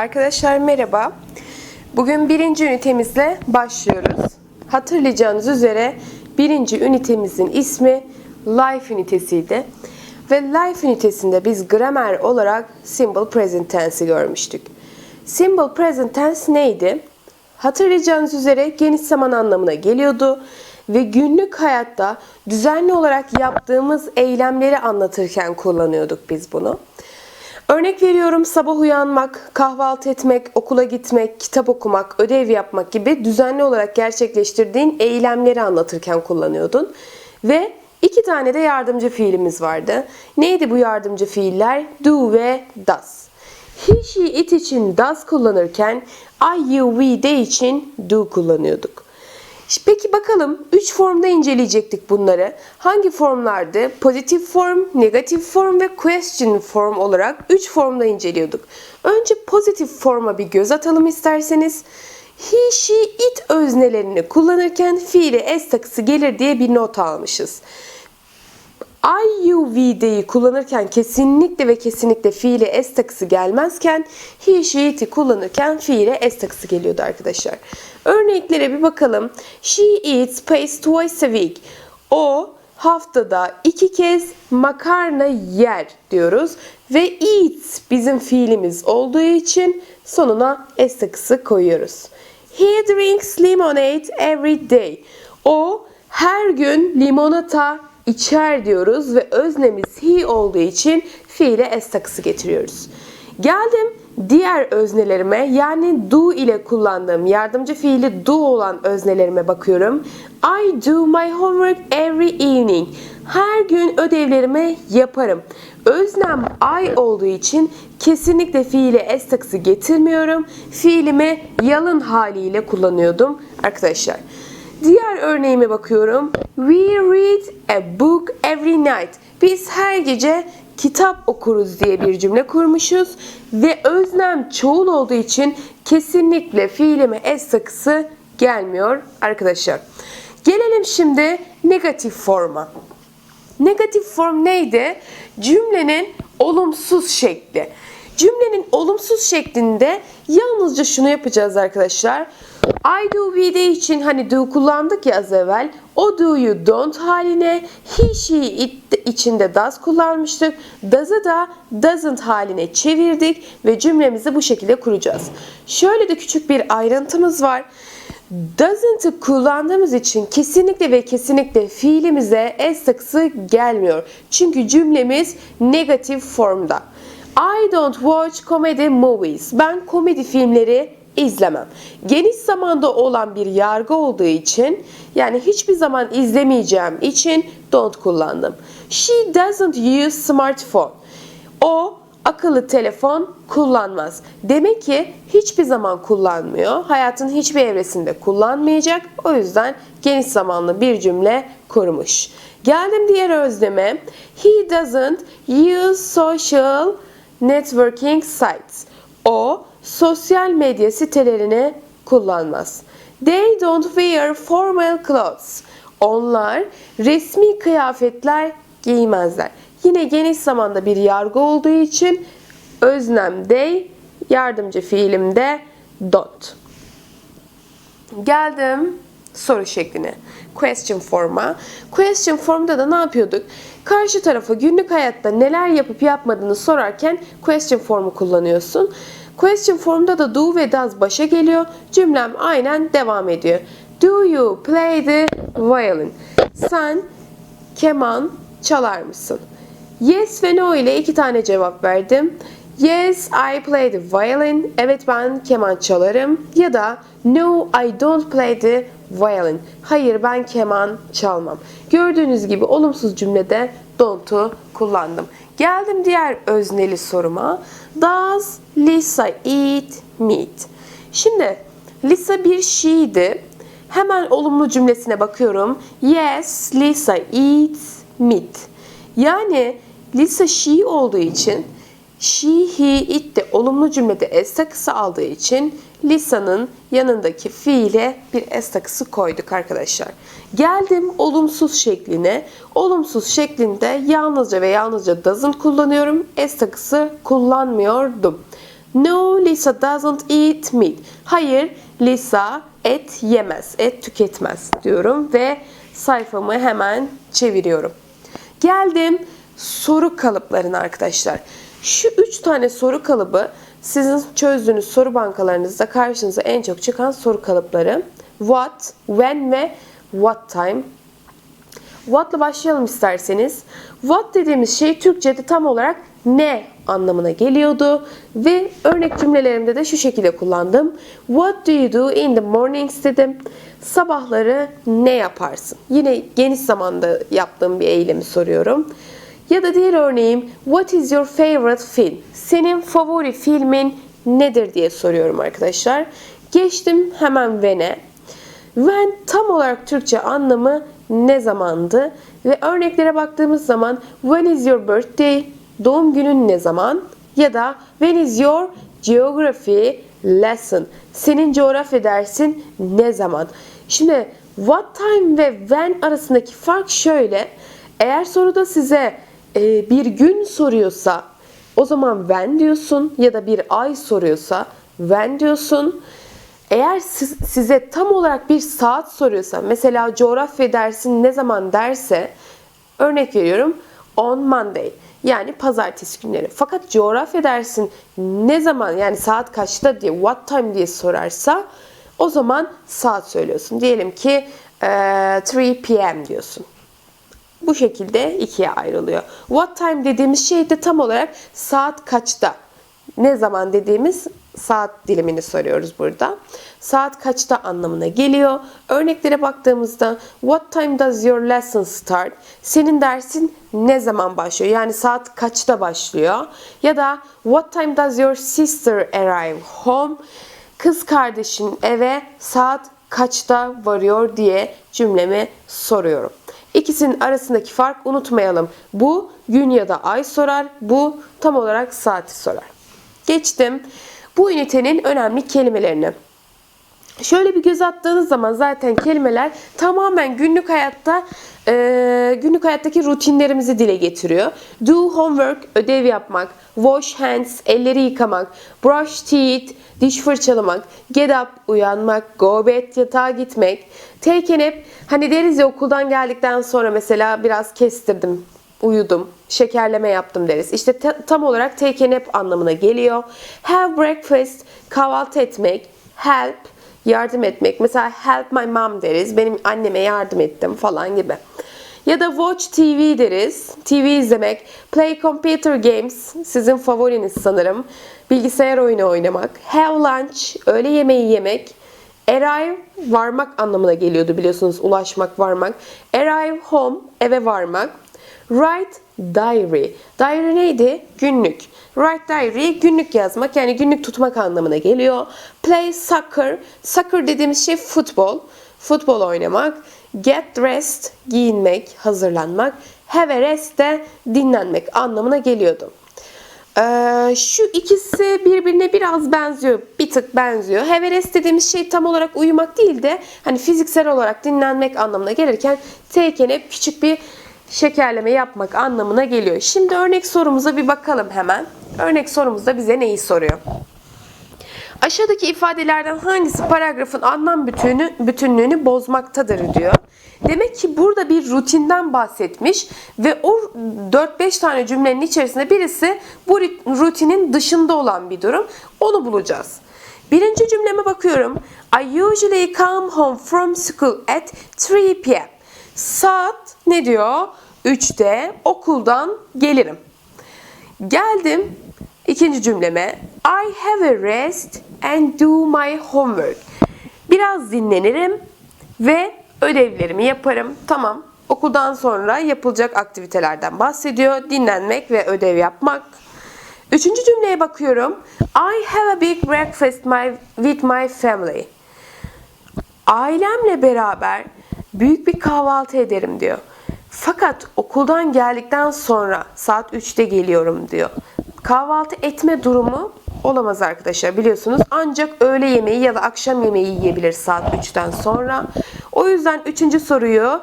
Arkadaşlar merhaba. Bugün birinci ünitemizle başlıyoruz. Hatırlayacağınız üzere birinci ünitemizin ismi Life ünitesiydi. Ve Life ünitesinde biz gramer olarak Simple Present Tense'i görmüştük. Simple Present Tense neydi? Hatırlayacağınız üzere geniş zaman anlamına geliyordu ve günlük hayatta düzenli olarak yaptığımız eylemleri anlatırken kullanıyorduk biz bunu. Örnek veriyorum sabah uyanmak, kahvaltı etmek, okula gitmek, kitap okumak, ödev yapmak gibi düzenli olarak gerçekleştirdiğin eylemleri anlatırken kullanıyordun. Ve iki tane de yardımcı fiilimiz vardı. Neydi bu yardımcı fiiller? Do ve does. He, she, it için does kullanırken I, you, we, they için do kullanıyorduk. Peki bakalım 3 formda inceleyecektik bunları. Hangi formlardı? Pozitif form, negatif form ve question form olarak 3 formda inceliyorduk. Önce pozitif forma bir göz atalım isterseniz. He, she, it öznelerini kullanırken fiili s takısı gelir diye bir not almışız. I, you, we, they'i kullanırken kesinlikle ve kesinlikle fiile s takısı gelmezken he, she, it'i kullanırken fiile s takısı geliyordu arkadaşlar. Örneklere bir bakalım. She eats paste twice a week. O haftada iki kez makarna yer diyoruz. Ve eats bizim fiilimiz olduğu için sonuna s takısı koyuyoruz. He drinks lemonade every day. O her gün limonata içer diyoruz ve öznemiz he olduğu için fiile s takısı getiriyoruz. Geldim diğer öznelerime yani do ile kullandığım yardımcı fiili do olan öznelerime bakıyorum. I do my homework every evening. Her gün ödevlerimi yaparım. Öznem I olduğu için kesinlikle fiile s takısı getirmiyorum. Fiilimi yalın haliyle kullanıyordum arkadaşlar. Diğer örneğime bakıyorum. We read a book every night. Biz her gece kitap okuruz diye bir cümle kurmuşuz ve öznem çoğul olduğu için kesinlikle fiilime s takısı gelmiyor arkadaşlar. Gelelim şimdi negatif forma. Negatif form neydi? Cümlenin olumsuz şekli. Cümlenin olumsuz şeklinde yalnızca şunu yapacağız arkadaşlar. I do we de için hani do kullandık ya az evvel. O do'yu don't haline, he she it içinde does kullanmıştık. Does'ı da doesn't haline çevirdik ve cümlemizi bu şekilde kuracağız. Şöyle de küçük bir ayrıntımız var. Doesn't'ı kullandığımız için kesinlikle ve kesinlikle fiilimize s takısı gelmiyor. Çünkü cümlemiz negatif formda. I don't watch comedy movies. Ben komedi filmleri izlemem. Geniş zamanda olan bir yargı olduğu için yani hiçbir zaman izlemeyeceğim için don't kullandım. She doesn't use smartphone. O akıllı telefon kullanmaz. Demek ki hiçbir zaman kullanmıyor. Hayatın hiçbir evresinde kullanmayacak. O yüzden geniş zamanlı bir cümle kurmuş. Geldim diğer özleme. He doesn't use social networking sites. O sosyal medya sitelerini kullanmaz. They don't wear formal clothes. Onlar resmi kıyafetler giymezler. Yine geniş zamanda bir yargı olduğu için öznem they, yardımcı fiilim de don't. Geldim soru şekline. Question forma. Question formda da ne yapıyorduk? Karşı tarafa günlük hayatta neler yapıp yapmadığını sorarken question formu kullanıyorsun. Question formda da do ve does başa geliyor. Cümlem aynen devam ediyor. Do you play the violin? Sen keman çalar mısın? Yes ve no ile iki tane cevap verdim. Yes, I play the violin. Evet ben keman çalarım. Ya da No, I don't play the violin. Hayır ben keman çalmam. Gördüğünüz gibi olumsuz cümlede don't'u kullandım. Geldim diğer özneli soruma. Does Lisa eat meat? Şimdi Lisa bir she'ydi. Hemen olumlu cümlesine bakıyorum. Yes, Lisa eats meat. Yani Lisa she olduğu için she, he, it de olumlu cümlede s takısı aldığı için Lisa'nın yanındaki fiile bir s takısı koyduk arkadaşlar. Geldim olumsuz şekline. Olumsuz şeklinde yalnızca ve yalnızca doesn't kullanıyorum. S takısı kullanmıyordum. No, Lisa doesn't eat meat. Hayır, Lisa et yemez, et tüketmez diyorum ve sayfamı hemen çeviriyorum. Geldim soru kalıplarına arkadaşlar. Şu üç tane soru kalıbı sizin çözdüğünüz soru bankalarınızda karşınıza en çok çıkan soru kalıpları. What, when ve what time. What'la başlayalım isterseniz. What dediğimiz şey Türkçe'de tam olarak ne anlamına geliyordu ve örnek cümlelerimde de şu şekilde kullandım. What do you do in the mornings dedim. Sabahları ne yaparsın? Yine geniş zamanda yaptığım bir eylemi soruyorum. Ya da diğer örneğim What is your favorite film? Senin favori filmin nedir diye soruyorum arkadaşlar. Geçtim hemen when'e. When tam olarak Türkçe anlamı ne zamandı? Ve örneklere baktığımız zaman when is your birthday? Doğum günün ne zaman? Ya da when is your geography lesson? Senin coğrafya dersin ne zaman? Şimdi what time ve when arasındaki fark şöyle. Eğer soruda size e, bir gün soruyorsa o zaman when diyorsun ya da bir ay soruyorsa when diyorsun. Eğer siz- size tam olarak bir saat soruyorsa, mesela coğrafya dersin ne zaman derse, örnek veriyorum on Monday yani pazartesi günleri. Fakat coğrafya dersin ne zaman yani saat kaçta diye what time diye sorarsa o zaman saat söylüyorsun. Diyelim ki eee, 3 p.m. diyorsun. Bu şekilde ikiye ayrılıyor. What time dediğimiz şey de tam olarak saat kaçta. Ne zaman dediğimiz saat dilimini soruyoruz burada. Saat kaçta anlamına geliyor. Örneklere baktığımızda what time does your lesson start? Senin dersin ne zaman başlıyor? Yani saat kaçta başlıyor? Ya da what time does your sister arrive home? Kız kardeşin eve saat kaçta varıyor diye cümlemi soruyorum. İkisinin arasındaki fark unutmayalım. Bu gün ya da ay sorar, bu tam olarak saati sorar. Geçtim bu ünitenin önemli kelimelerini. Şöyle bir göz attığınız zaman zaten kelimeler tamamen günlük hayatta e, günlük hayattaki rutinlerimizi dile getiriyor. Do homework, ödev yapmak, wash hands, elleri yıkamak, brush teeth, diş fırçalamak, get up, uyanmak, go bed, yatağa gitmek, take a nap, hani deriz ya okuldan geldikten sonra mesela biraz kestirdim, uyudum, şekerleme yaptım deriz. İşte ta- tam olarak take a nap anlamına geliyor. Have breakfast, kahvaltı etmek, help, yardım etmek. Mesela help my mom deriz. Benim anneme yardım ettim falan gibi. Ya da watch TV deriz. TV izlemek. Play computer games. Sizin favoriniz sanırım. Bilgisayar oyunu oynamak. Have lunch. Öğle yemeği yemek. Arrive varmak anlamına geliyordu biliyorsunuz. Ulaşmak, varmak. Arrive home. Eve varmak. Write diary. Diary neydi? Günlük. Write diary günlük yazmak yani günlük tutmak anlamına geliyor. Play soccer. Soccer dediğimiz şey futbol. Futbol oynamak. Get dressed giyinmek, hazırlanmak. Have a rest de dinlenmek anlamına geliyordu. Ee, şu ikisi birbirine biraz benziyor. Bir tık benziyor. Rest dediğimiz şey tam olarak uyumak değil de hani fiziksel olarak dinlenmek anlamına gelirken take a nap küçük bir şekerleme yapmak anlamına geliyor. Şimdi örnek sorumuza bir bakalım hemen. Örnek sorumuzda bize neyi soruyor? Aşağıdaki ifadelerden hangisi paragrafın anlam bütünü, bütünlüğünü bozmaktadır diyor. Demek ki burada bir rutinden bahsetmiş ve o 4-5 tane cümlenin içerisinde birisi bu rutinin dışında olan bir durum. Onu bulacağız. Birinci cümleme bakıyorum. I usually come home from school at 3 p.m. Saat ne diyor? 3'te okuldan gelirim. Geldim ikinci cümleme. I have a rest and do my homework. Biraz dinlenirim ve ödevlerimi yaparım. Tamam. Okuldan sonra yapılacak aktivitelerden bahsediyor. Dinlenmek ve ödev yapmak. Üçüncü cümleye bakıyorum. I have a big breakfast my, with my family. Ailemle beraber büyük bir kahvaltı ederim diyor. Fakat okuldan geldikten sonra saat 3'te geliyorum diyor. Kahvaltı etme durumu olamaz arkadaşlar biliyorsunuz. Ancak öğle yemeği ya da akşam yemeği yiyebilir saat 3'ten sonra. O yüzden 3. soruyu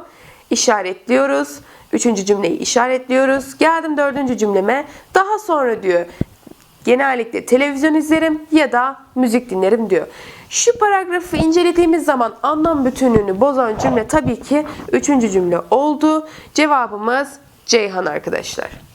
işaretliyoruz. Üçüncü cümleyi işaretliyoruz. Geldim dördüncü cümleme. Daha sonra diyor Genellikle televizyon izlerim ya da müzik dinlerim diyor. Şu paragrafı incelediğimiz zaman anlam bütünlüğünü bozan cümle tabii ki üçüncü cümle oldu. Cevabımız Ceyhan arkadaşlar.